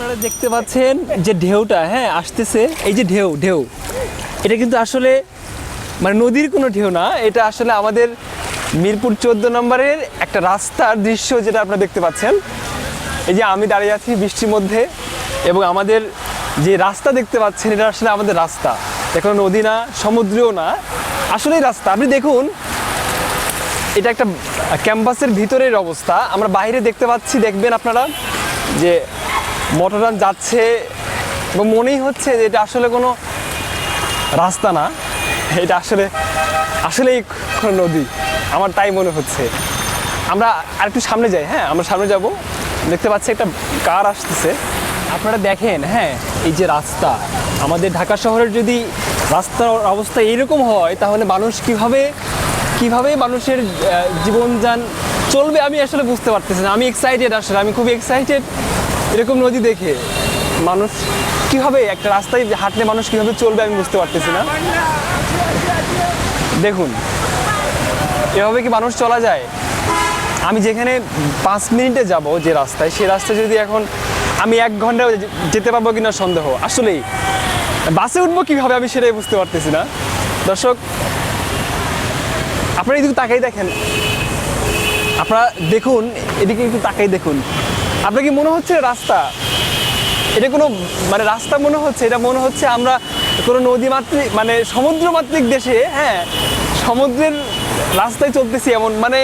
আপনারা দেখতে পাচ্ছেন যে ঢেউটা হ্যাঁ আসতেছে। এই যে ঢেউ ঢেউ। এটা কিন্তু আসলে মানে নদীর কোনো ঢেউ না, এটা আসলে আমাদের মিরপুর চোদ্দ নম্বরের একটা রাস্তার দৃশ্য যেটা আপনারা দেখতে পাচ্ছেন। এই যে আমি দাঁড়িয়ে আছি বৃষ্টির মধ্যে, এবং আমাদের যে রাস্তা দেখতে পাচ্ছেন, এটা আসলে আমাদের রাস্তা। এখন নদী না, সমুদ্রও না, আসলেই রাস্তা। আপনি দেখুন, এটা একটা ক্যাম্পাসের ভিতরের অবস্থা। আমরা বাইরে দেখতে পাচ্ছি, দেখবেন আপনারা, যে মোটরযান যাচ্ছে এবং মনেই হচ্ছে যে এটা আসলে কোনো রাস্তা না। এটা আসলে, আসলেই কোনো নদী। আমার তাই মনে হচ্ছে। আমরা আরেকটু সামনে যাই হ্যাঁ? আমরা সামনে যাব। দেখতে পাচ্ছি একটা কার আসতেছে। আপনারা দেখেন হ্যাঁ? এই যে রাস্তা। আমাদের ঢাকা শহরের যদি রাস্তার অবস্থা এইরকম হয়, তাহলে মানুষ কীভাবে কীভাবে মানুষের জীবনযান চলবে আমি আসলে বুঝতে পারতেছি না। আমি এক্সাইটেড আসলে। আমি খুব এক্সাইটেড এরকম নদী দেখে মানুষ কীভাবে একটা রাস্তায় হাঁটলে মানুষ কীভাবে চলবে আমি বুঝতে পারতেছি না। দেখুন, এভাবে কি মানুষ চলা যায়? আমি যেখানে পাঁচ মিনিটে যাব যে রাস্তায় সেই রাস্তায় যদি এখন আমি এক ঘণ্টা যেতে পারব কিনা সন্দেহ। আসলেই, বাসে উঠবো কীভাবে আমি সেটাই বুঝতে পারতেছি না। দর্শক, আপনারা এদিকে তাকাই দেখেন। আপনারা দেখুন, এদিকে একটু তাকাই দেখুন। আপনার কি মনে হচ্ছে রাস্তা? এটা কোনো মানে রাস্তা মনে হচ্ছে, এটা মনে হচ্ছে আমরা কোনো নদী মাতৃক মানে সমুদ্র মাতৃক দেশে হ্যাঁ সমুদ্রের রাস্তায় চলতেছি এমন মানে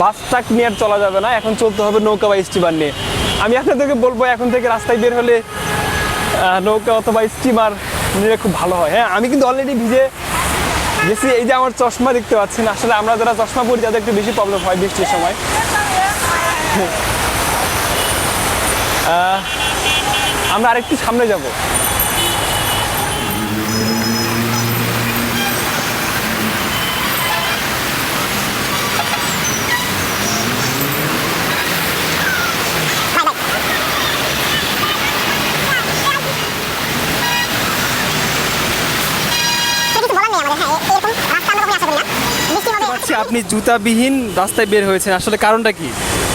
বাস, ট্রাক নিয়ে আর চলা যাবে না, এখন চলতে হবে নৌকা বা স্টিমার নিয়ে। আমি আপনাদেরকে বলব, এখন থেকে রাস্তায় বের হলে নৌকা অথবা স্টিমার নিলে খুব ভালো হয়। হ্যাঁ আমি কিন্তু অলরেডি ভিজে গেছি, এই যে আমার চশমা দেখতে পাচ্ছেন, আসলে আমরা যারা চশমা পরি, তাদের একটু বেশি প্রবলেম হয় বৃষ্টির সময়। আমরা আরেকটু সামনে যাব। হ্যাঁ আপনি জুতাবিহীন রাস্তায় বের হয়েছেন। আসলে কারণটা কি?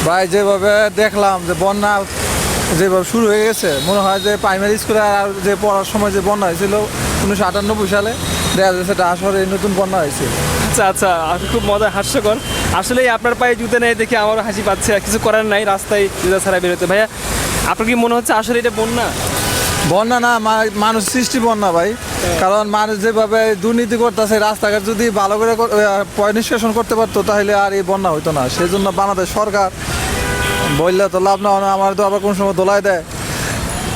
ভাই যেভাবে দেখলাম যে বন্যা যেভাবে শুরু হয়ে গেছে মনে হয় যে প্রাইমারি স্কুলে আর যে পড়ার সময় যে বন্যা হয়েছিল উনিশশো আটানব্বই সালে দেখা যাচ্ছে ঢাকা শহরে নতুন বন্যা হয়েছে। আচ্ছা আচ্ছা খুব মজা হাস্যকর। আসলেই আপনার পায়ে জুতে নেই দেখে আমারও হাসি পাচ্ছে আর কিছু করার নাই রাস্তায় জুতা ছাড়া বেরোতে। ভাইয়া আপনার কি মনে হচ্ছে আসলে এটা বন্যা? বন্যা না মানুষ সৃষ্টি বন্যা ভাই। কারণ মানুষ যেভাবে দুর্নীতি করতেছে রাস্তাঘাট যদি ভালো করে নিষ্কাশন করতে পারতো তাহলে আর এই বন্যা হইতো না। সেই জন্য বাংলাদেশ সরকার বললে তো লাভ না আমার তো আবার কোন সময় দোলাই দেয়।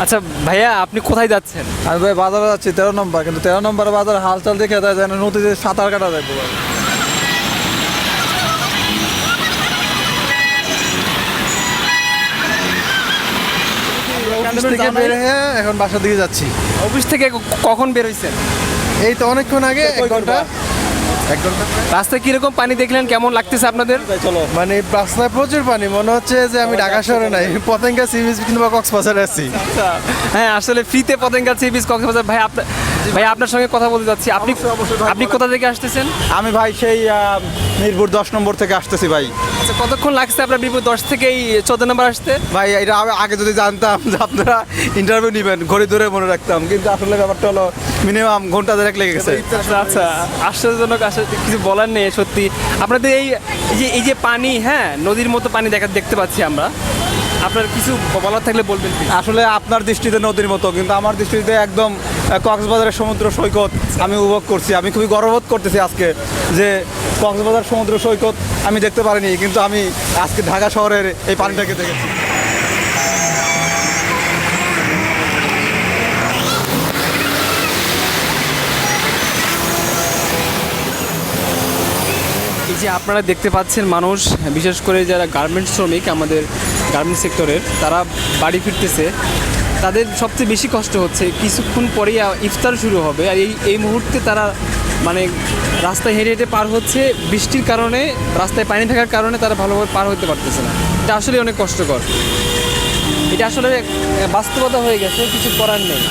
আচ্ছা ভাইয়া আপনি কোথায় যাচ্ছেন? আমি ভাই বাজারে যাচ্ছি তেরো নম্বর কিন্তু তেরো নম্বর বাজার হালচাল দেখে দেয় যেন নদীতে সাঁতার কাটা যায় অফিস থেকে বের হয়ে এখন বাসার দিকে যাচ্ছি। অফিস থেকে কখন বের হয়েছেন এই তো অনেকক্ষণ আগে এক ঘণ্টা। এক ঘণ্টা রাস্তায় কীরকম পানি দেখলেন? কেমন লাগতেছে আপনাদের? মানে রাস্তায় প্রচুর পানি। মনে হচ্ছে যে আমি ঢাকা শহরে নাই পতেঙ্গা সি বিচ কিংবা কক্সবাজারে আছি। আচ্ছা। হ্যাঁ আসলে ফ্রিতে পতেঙ্গা সি বিচ কক্সবাজার ভাই আপনার ভাই আপনার সঙ্গে কথা বলতে যাচ্ছি। আপনি আপনি কোথা থেকে আসতেছেন? আমি ভাই সেই মিরপুর দশ নম্বর থেকে আসতেছি ভাই। আচ্ছা কতক্ষণ লাগছে আপনার বিপুল দশ থেকে এই চোদ্দ নম্বর আসতে? ভাই এটা আগে যদি জানতাম যে আপনারা ইন্টারভিউ নেবেন ঘড়ি ধরে মনে রাখতাম। কিন্তু আসলে ব্যাপারটা হলো মিনিমাম ঘণ্টা দেড়েক লেগে গেছে। আচ্ছা আচ্ছা আশ্চর্যজনক আসলে কিছু বলার নেই সত্যি। আপনাদের এই এই যে এই যে পানি হ্যাঁ নদীর মতো পানি দেখা দেখতে পাচ্ছি আমরা। আপনার কিছু বলার থাকলে বলবেন আসলে আপনার দৃষ্টিতে নদীর মতো কিন্তু আমার দৃষ্টিতে একদম কক্সবাজারের সমুদ্র সৈকত আমি উপভোগ করছি। আমি খুবই গর্ববোধ করতেছি আজকে যে কক্সবাজার সমুদ্র সৈকত আমি দেখতে পারিনি, কিন্তু আমি আজকে ঢাকা শহরের এই পানিটাকে দেখেছি। এই যে আপনারা দেখতে পাচ্ছেন মানুষ, বিশেষ করে যারা গার্মেন্টস শ্রমিক আমাদের গার্মেন্টস সেক্টরের তারা বাড়ি ফিরতেছে। তাদের সবচেয়ে বেশি কষ্ট হচ্ছে। কিছুক্ষণ পরেই ইফতার শুরু হবে আর এই এই মুহূর্তে তারা মানে রাস্তায় হেঁটে হেঁটে পার হচ্ছে। বৃষ্টির কারণে, রাস্তায় পানি থাকার কারণে তারা ভালোভাবে পার হতে পারতেছে না। এটা আসলে অনেক কষ্টকর। এটা আসলে বাস্তবতা হয়ে গেছে, কিছু করার নেই।